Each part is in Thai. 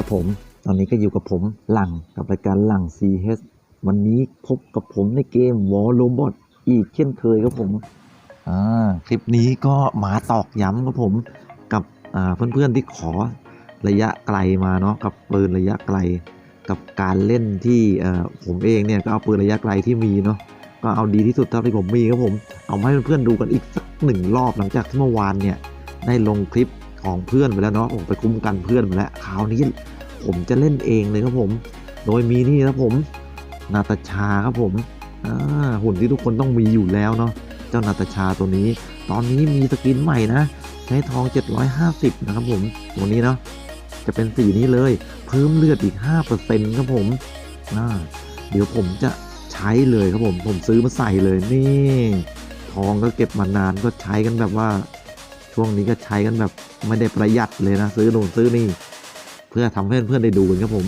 ครับผม ตอนนี้ก็อยู่กับผมหลังกับรายการหลัง CS วันนี้พบกับผมในเกม War Robot อีกเช่นเคยครับผมอ่าคลิปนี้ก็มาตอกย้ำครับผมกับอ่าเพื่อนๆที่ขอระยะไกลมาเนาะกับปืนระยะไกล กับการเล่นที่ผมเองเนี่ยก็เอาปืนระยะไกลที่มีเนาะก็เอาดีที่สุดเท่าที่ผมมีครับผม เอามาให้เพื่อนๆดูกันอีกสักหนึ่งรอบหลังจากที่เมื่อวานเนี่ยได้ลงคลิป ของเพื่อนไปแล้วเนาะผมไปคุ้มกันเพื่อนไปแล้วคราวนี้ผมจะเล่นเองเลยครับผม โดยมีนี่ครับผมนาตาชาครับผมหุ่นที่ทุกคนต้องมีอยู่แล้วเนาะเจ้านาตาชาตัวนี้ ตอนนี้มีสกินใหม่นะใช้ทอง 750 นะครับผมตัวนี้เนาะจะเป็นสีนี้เลย เพิ่มเลือดอีก 5%ครับผมเดี๋ยวผมจะใช้เลยครับผมผมซื้อมาใส่เลยนี่ ทองก็เก็บมานานก็ใช้กันแบบว่า ช่วงนี้ก็ใช้กันแบบไม่ได้ประหยัดเลยนะ ซื้อโน่นซื้อนี่ เพื่อทำให้เพื่อนได้ดูกันครับผม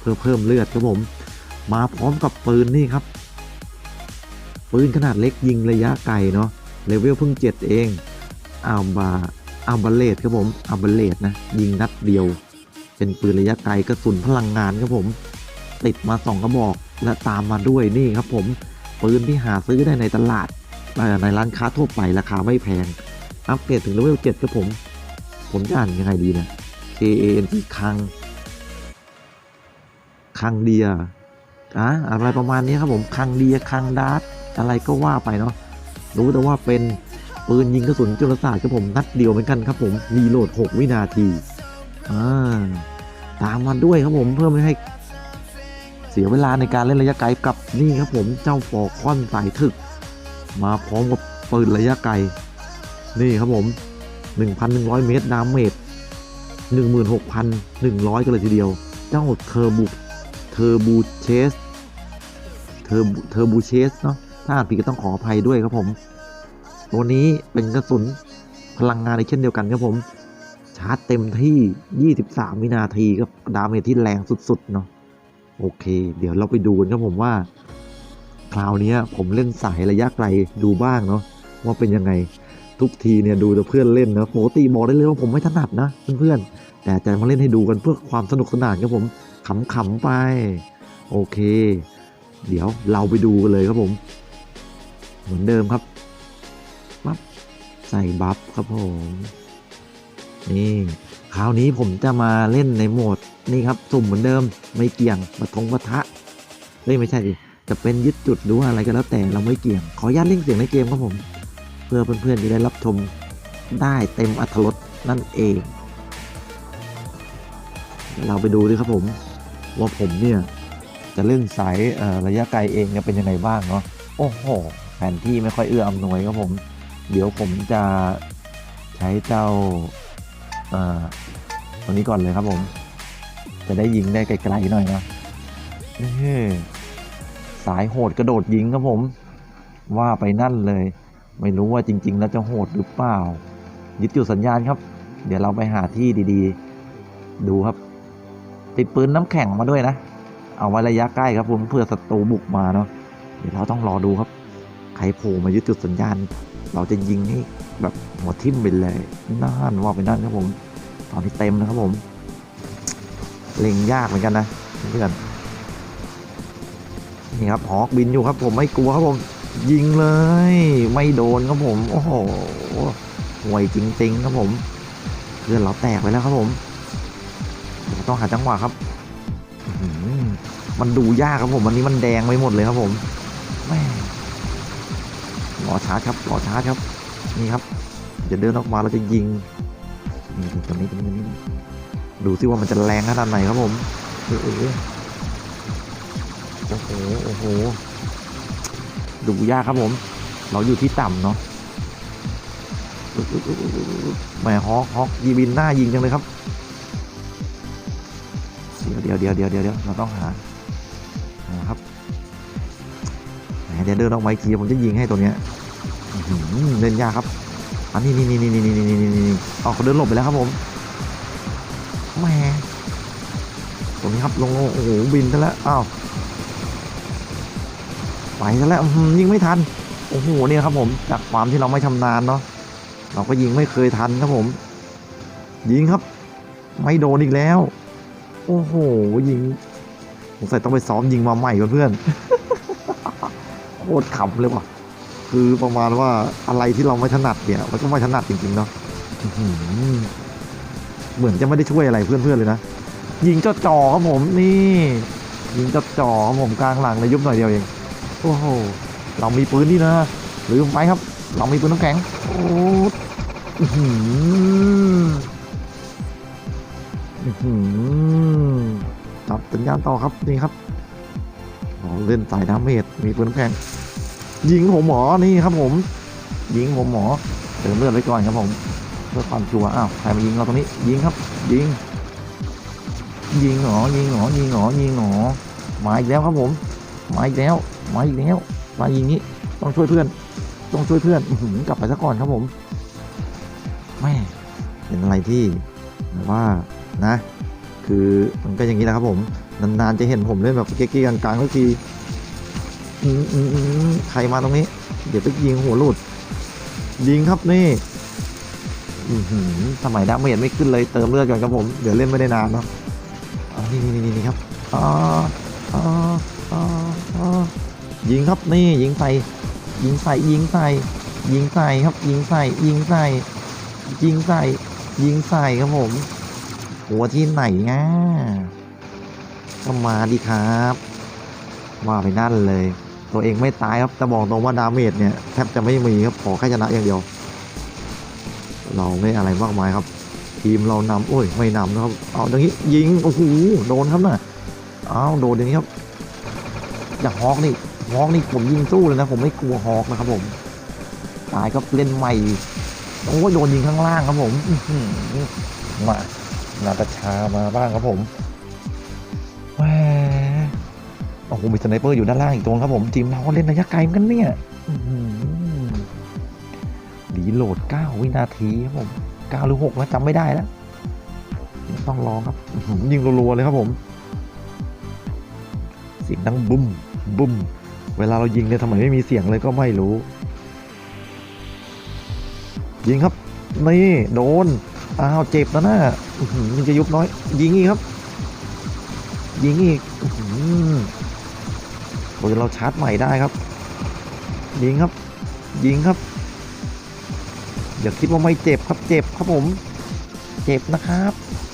เพื่อเพิ่มเลือดครับผม มาพร้อมกับปืนนี่ครับ ปืนขนาดเล็กยิงระยะไกลเนาะเลเวลเพิ่งเจ็ดเองอัลบาอัลบาเลตครับผมอัลบาเลตนะ ยิงนัดเดียว เป็นปืนระยะไกลกระสุนพลังงานครับผม ติดมาสองกระบอกและตามมาด้วยนี่ครับผมปืนที่หาซื้อได้ในตลาดในร้านค้าทั่วไปราคาไม่แพง อัปเกรดถึงเลเวลเจ็ดครับผม ผมจะอ่านยังไงดีนะ K A N T คัง คังเดียอะอะไรประมาณนี้ครับผม คังเดียคังดาร์ตอะไรก็ว่าไปเนาะ รู้แต่ว่าเป็นปืนยิงกระสุนจุลศาสตร์ครับผม นัดเดียวเหมือนกันครับผม รีโหลด 6 วินาที อ่า ตามมาด้วยครับผมเพื่อไม่ให้เสียเวลาในการเล่นระยะไกลกับนี่ครับผมเจ้าฟอร์คอนสายถึก มาพร้อมกับปืนระยะไกล นี่ครับผม 1,100 เมตรดาเมจ16,100 กันเลยทีเดียว เจ้าเทอร์บูเทอร์บูเชสเทอร์เทอร์บูเชสเนาะถ้าอ่านผิดก็ต้องขออภัยด้วยครับผม ตัวนี้เป็นกระสุนพลังงานในเช่นเดียวกันครับผม ชาร์จเต็มที่ 23 วินาทีครับดาเมจที่แรงสุด ๆ เนาะโอเค เดี๋ยวเราไปดูกันครับผมว่า คราวนี้ผมเล่นสายระยะไกลดูบ้างเนาะว่าเป็นยังไง ทุกทีเนี่ยดูแต่เพื่อนเล่นนะปกติบอกได้เลยว่าผมไม่ถนัดนะเพื่อนๆแต่จะมาเล่นให้ดูกันเพื่อความสนุกสนานครับผมขำๆไป โอเค เดี๋ยวเราไปดูกันเลยครับผม เหมือนเดิมครับปั๊บใส่บัฟครับผมนี่คราวนี้ผมจะมาเล่นในโหมดนี่ครับสุ่มเหมือนเดิมไม่เกี่ยงปะทงปะทะเฮ้ยไม่ใช่ดิจะเป็นยึดจุดหรือว่าอะไรก็แล้วแต่เราไม่เกี่ยง ขออนุญาตเล่นเสียงในเกมครับผม เพื่อเพื่อนๆจะได้รับชมได้เต็มอัตรสนั่นเอง เราไปดูดิครับผม ว่าผมเนี่ย จะเล่นสายระยะไกลเองเนี่ยเป็นยังไงบ้างเนาะโอ้โหแผนที่ไม่ค่อยเอื้ออำนวยครับผม เดี๋ยวผมจะใช้เจ้าตัวนี้ก่อนเลยครับผม จะได้ยิงได้ไกลๆหน่อยนะนี่สายโหดกระโดดยิงครับผม ว่าไปนั่นเลย ไม่รู้ว่าจริง ๆ แล้วจะโหดหรือเปล่ายึดจุดสัญญาณครับ เดี๋ยวเราไปหาที่ดีๆ ดูครับ ติดปืนน้ำแข็งมาด้วยนะ เอาไว้ระยะใกล้ครับผมเพื่อศัตรูบุกมาเนาะเดี๋ยวเราต้องรอดูครับ ใครโผล่มายึดจุดสัญญาณ เราจะยิงให้แบบหัวทิ่มไปเลยน่านว่าไปนั่นครับผม ตอนนี้เต็มนะครับผมเล็งยากเหมือนกันนะเพื่อนนี่ครับฮอกบินอยู่ครับผมไม่กลัวครับผม ยิงเลย ไม่โดนครับผม โอ้โหห่วยจริง ๆ ครับผมเพื่อนเราแตกไปแล้วครับผมต้องหาจังหวะครับมันดูยากครับผมวันนี้มันแดงไปหมดเลยครับผมแม่รอชาร์จครับรอชาร์จครับนี่ครับจะเดินออกมาเราจะยิงนี่ตรงนี้ตรงนี้ดูซิว่ามันจะแรงขนาดไหนครับผมโอ้โหโอ้โห ดูยากครับผม เราอยู่ที่ต่ำเนาะแหมฮอกฮอกยีบินหน้ายิงจังเลยครับ เดี๋ยวเดี๋ยวเดี๋ยวเดี๋ยวเดี๋ยวเราต้องหาหาครับแหมเดี๋ยวเดินออกมาอีกทีผมจะยิงให้ตัวเนี้ยเล่นยากครับ อันนี้นี่นี่นี่นี่นี่นี่นี่นี่ออเขาเดินหลบไปแล้วครับผมแหมตรงนี้ครับลงลงโอ้โหบินซะแล้วอ้าว ไปซะแล้วยิงไม่ทัน โอ้โหเนี่ยครับผมจากความที่เราไม่ชำนาญเนาะเราก็ยิงไม่เคยทันครับผม ยิงครับ ไม่โดนอีกแล้ว โอ้โหยิงสงสัยต้องไปซ้อมยิงมาใหม่เพื่อนโคตรขำเลยว่ะคือประมาณว่าอะไรที่เราไม่ถนัดเนี่ยมันก็ไม่ถนัดจริงๆเนาะเหมือนจะไม่ได้ช่วยอะไรเพื่อนๆเลยนะยิงจ้าจ่อครับผมนี่ยิงจ้าจ่อครับผมกลางหลังในยุบหน่อยเดียวเอง โอ้โหเรามีปืนนี่นะหรือไปครับ เรามีปืนน้ำแข็งโอ้หืมหืมจับสัญญาณต่อครับนี่ครับเล่นสายดาเมจมีปืนน้ำแข็งยิงผมหมอนี่ครับผม ยิงผมหมอเติมเลือดไว้ก่อนครับผมเพื่อความชัวร์อ้าวใครมายิงเราตรงนี้ยิงครับ ยิง ยิงหรอยิงหรอยิงหรอยิงหรอมาอีกแล้วครับผม มาอีกแล้ว มาอีกแล้วมายิงนี้ต้องช่วยเพื่อน ต้องช่วยเพื่อนหือกลับไปซะก่อนครับผมแม่เป็นอะไรที่แบบว่านะ คือมันก็อย่างนี้แหละครับผมนานๆจะเห็นผมเล่นแบบเก๊กๆกลางๆทุกทีอืมใครมาตรงนี้ เดี๋ยวไปยิงหัวหลุด ยิงครับนี่อือหือสมัยดาเมจไม่ขึ้นเลยเติมเลือดก่อนครับผม เดี๋ยวเล่นไม่ได้นานเนาะอ๋อนี่นี่นี่ครับอ๋ออ๋ออ๋อ ยิงครับนี่ยิงใส่ยิงใส่ยิงใส่ยิงใส่ครับ ยิงใส่ยิงใส่ยิงใส่ยิงใส่ครับผมหัวที่ไหนง่ะก็มาดีครับว่าไปนั่นเลย ตัวเองไม่ตายครับจะบอกตรงว่าดาเมจเนี่ยแทบจะไม่มีครับขอแค่ชนะอย่างเดียว เราไม่อะไรมากมายครับ ทีมเรานำโอ้ยไม่นำนะครับเอาอย่างนี้ยิงโอ้โหโดนครับน่ะเอาวโดนอย่างนี้ครับ อย่างฮอกนี่ ฮอกนี่ผมยิงสู้เลยนะ ผมไม่กลัวฮอกนะครับผมตายก็เล่นใหม่โอ้ยโดนยิงข้างล่างครับผมมานาตาชามาบ้างครับผมแหมโอ้โหมีสไนเปอร์อยู่ด้านล่างอีกตัวครับผมทีมเราเล่นระยะไกลเหมือนกันเนี่ยอื้อหือรีโหลด 9 วินาทีครับผม 9 หรือ6แล้วจำไม่ได้แล้ว ต้องลองครับ ยิงรัวๆเลยครับผม เสียงดังบุ้มบุ้ม เวลาเรายิงเนี่ยทำไมไม่มีเสียงเลยก็ไม่รู้ ยิงครับ นี่โดน อ้าวเจ็บแล้วนะมันจะยุบน้อย ยิงอีกครับ ยิงอีกอือหือโอ้ยเราชาร์จใหม่ได้ครับ ยิงครับ ยิงครับ อย่าคิดว่าไม่เจ็บครับเจ็บครับผม เจ็บนะครับ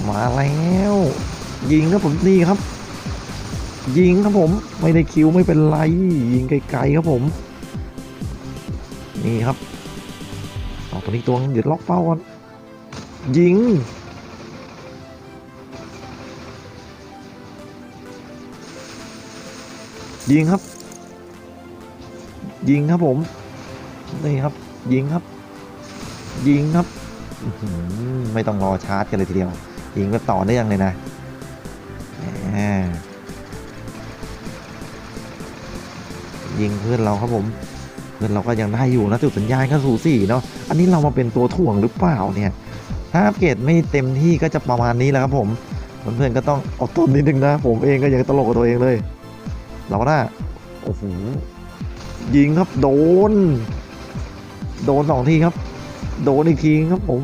มาแล้ว ยิงครับผมนี่ครับ ยิงครับผมไม่ได้คิวไม่เป็นไร ยิงไกลๆครับผม นี่ครับเอาตัวนี้ตัวนึงเดี๋ยวล็อกเป้าก่อนยิง ยิงครับ ยิงครับผมนี่ครับ ยิงครับ ยิงครับไม่ต้องรอชาร์จกันเลยทีเดียว ยิงก็ต่อได้ยังเลยนะ ยิงเพื่อนเราครับผม เพื่อนเราก็ยังได้อยู่นะจุดสัญญาณก็สูสีเนาะอันนี้เรามาเป็นตัวถ่วงหรือเปล่าเนี่ย ถ้าเกรดไม่เต็มที่ก็จะประมาณนี้แหละครับผมเพื่อนๆก็ต้องอดทนนิดนึงนะ ผมเองก็ยังตลกกับตัวเองเลย เราก็ได้โอ้โหยิงครับโดน โดนสองทีครับ โดนอีกทีครับผม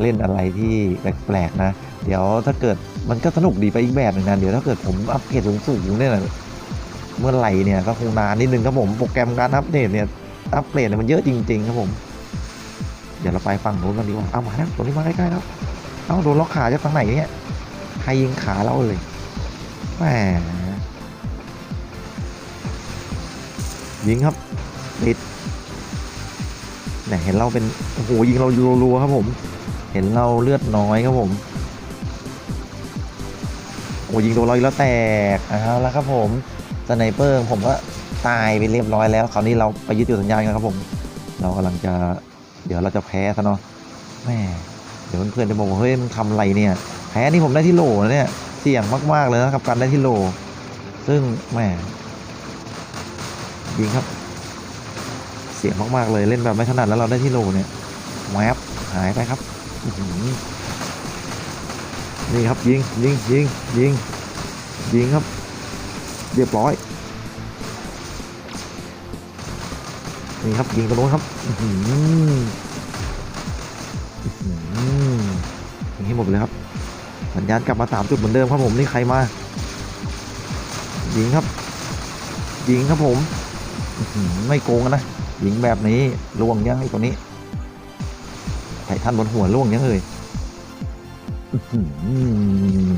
เล่นอะไรที่แปลกๆนะ เดี๋ยวถ้าเกิดมันก็สนุกดีไปอีกแบบหนึงนะ เดี๋ยวถ้าเกิดผมอัปเกรดสูงๆเนี่ยนะ เมื่อไหร่เนี่ยก็คงนานนิดนึงครับผมโปรแกรมการอัปเดตเนี่ยอัปเกรดเนี่ยมันเยอะจริง ๆ ครับผม เดี๋ยวเราไปฝั่งนู้นกันดีกว่าเอามาแล้วตัวนี้มาใกล้ๆแล้วเอาโดนล็อกขาจากฝั่งไหนเนี่ยใครยิงขาเราเลยแหมยิงครับติดเนี่ยเห็นเราเป็นโอ้โหยิงเรารัวๆครับผม เห็นเราเลือดน้อยครับผมโอ้ยิงตัวเราอีกแล้วแตกเอาแล้วครับผม สไนเปอร์ผมก็ตายไปเรียบร้อยแล้วคราวนี้เราไปยึดจุดสัญญาณกันครับผม เรากำลังจะเดี๋ยวเราจะแพ้ซะเนาะแม่เดี๋ยวเพื่อนๆจะบอกว่าเฮ้ยมันทำอะไรเนี่ย แพ้นี่ผมได้ที่โหลนะเนี่ยเสี่ยงมากๆเลยนะครับการได้ที่โหลซึ่งแม่ยิงครับ เสี่ยงมากๆเลยเล่นแบบไม่ถนัดแล้วเราได้ที่โหลเนี่ยแวบหายไปครับนี่ครับยิงยิงยิงยิงยิงครับ เรียบร้อยนี่ครับยิงตรงโน้นครับอืออือหือยิงให้หมดเลยครับ สัญญาณกลับมาสามจุดเหมือนเดิมครับผมนี่ใครมายิงครับยิงครับผมไม่โกงนะยิงแบบนี้ล่วงยังไอ้ตัวนี้ไททันบนหัวล่วงยังเอ่ยอื้อหือ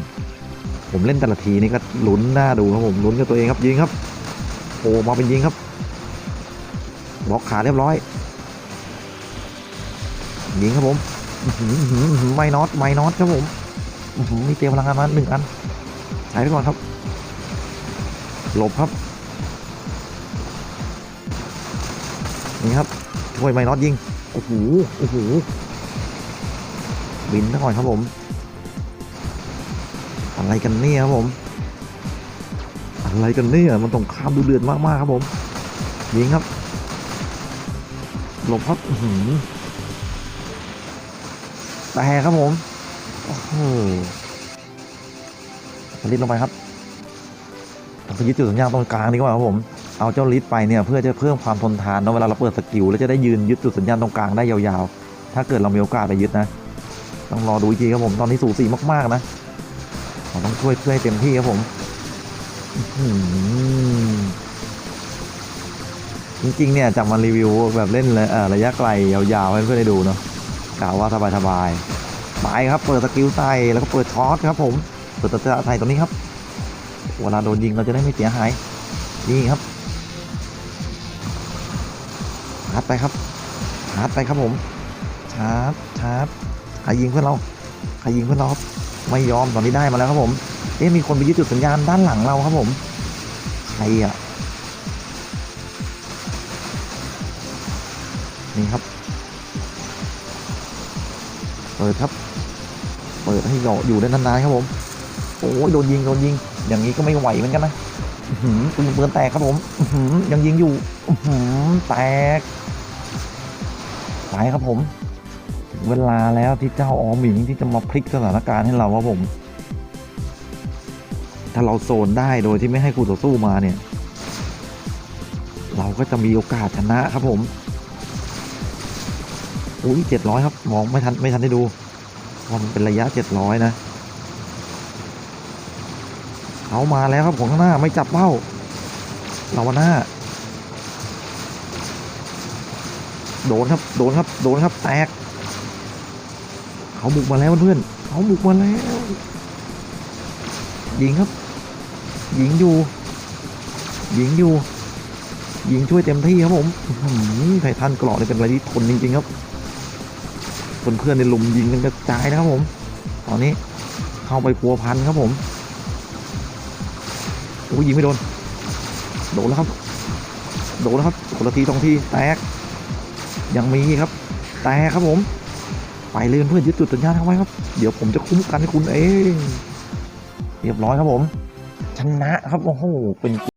ผมเล่นแต่ละทีนี่ก็ลุ้นหน้าดูครับผมลุ้นกับตัวเองครับยิงครับโผล่มาเป็นยิงครับบล็อกขาเรียบร้อย ยิงครับผมอื้อหืออื้อหืออื้อหือไม่น็อตไม่น็อตครับผมมีเตรียมพลังงานมาหนึ่งอันใช้ไปก่อนครับ หลบครับนี่ครับช่วยไมน็อตยิงโอ้โหโอ้โหบินซะก่อนครับผม อะไรกันเนี่ยครับผม อะไรกันเนี่ยมันต้องข้ามดูเดือดมากๆครับผมยิงครับหลบครับหือแต่ครับผมโอ้โหลิดลงไปครับยึดจุดสัญญาณตรงกลางดีกว่าครับผมเอาเจ้าลิดไปเนี่ยเพื่อจะเพิ่มความทนทานเนาะเวลาเราเปิดสกิลแล้วจะได้ยืนยึดจุดสัญญาณตรงกลางได้ยาวๆ ถ้าเกิดเรามีโอกาสไปยึดนะ ต้องรอดูอีกทีครับผมตอนนี้สูสีมากๆนะ ต้องช่วยเพื่อให้เต็มที่ครับผมจริงๆเนี่ยจะมารีวิวแบบเล่นเลยระยะไกลยาวๆให้เพื่อนได้ดูเนาะกล่าวว่าสบายๆไปครับเปิดสกิลใส่แล้วก็เปิดช็อตครับผมเปิดตะไทยตรงนี้ครับเวลาโดนยิงเราจะได้ไม่เสียหายนี่ครับชาร์จไปครับชาร์จไปครับผมชาร์จชาร์จใครยิงเพื่อนเราใครยิงเพื่อนเราครับ ไม่ยอมตอนนี้ได้มาแล้วครับผมเอ๊ะมีคนไปยึดจุดสัญญาณด้านหลังเราครับผมใครอะนี่ครับ เปิดครับ เปิดให้อยู่อยู่ได้นานๆครับผม โอ้ยโดนยิงโดนยิง อย่างนี้ก็ไม่ไหวเหมือนกันนะหือปืนปืนแตกครับผมหือยังยิงอยู่หือแตกไปครับผม เวลาแล้วที่เจ้าออหมิงที่จะมาพลิกสถานการณ์ให้เราครับผม ถ้าเราโซนได้โดยที่ไม่ให้คู่ต่อสู้มาเนี่ย เราก็จะมีโอกาสชนะครับผมอุ้ยเจ็ดร้อยครับ มองไม่ทันไม่ทันได้ดูเพรามันเป็นระยะเจ็ดร้อยนะเขามาแล้วครับของข้างหน้าไม่จับเป้าเราหน้า โดนครับ โดนครับ โดนครับ แตก เขาบุกมาแล้วเพื่อนเขาบุกมาแล้วยิงครับยิงอยู่ยิงอยู่ยิงช่วยเต็มที่ครับผมไททันกรอกนี่เป็นอะไรที่ทนจริงๆครับเพื่อนเพื่อนๆในลุมยิงกันกระจายนะครับผม ตอนนี้เข้าไปพัวพันครับผมโอ้ยิงไม่โดนโดนแล้วครับโดนแล้วครับคนละทีสองทีแตกยังมีครับ แต่ครับผม ไปเลยเพื่อนยึดจุดสัญญาณเอาไว้ครับ เดี๋ยวผมจะคุ้มกันให้คุณเอง เรียบร้อยครับผม ชนะครับโอ้โหเป็นเก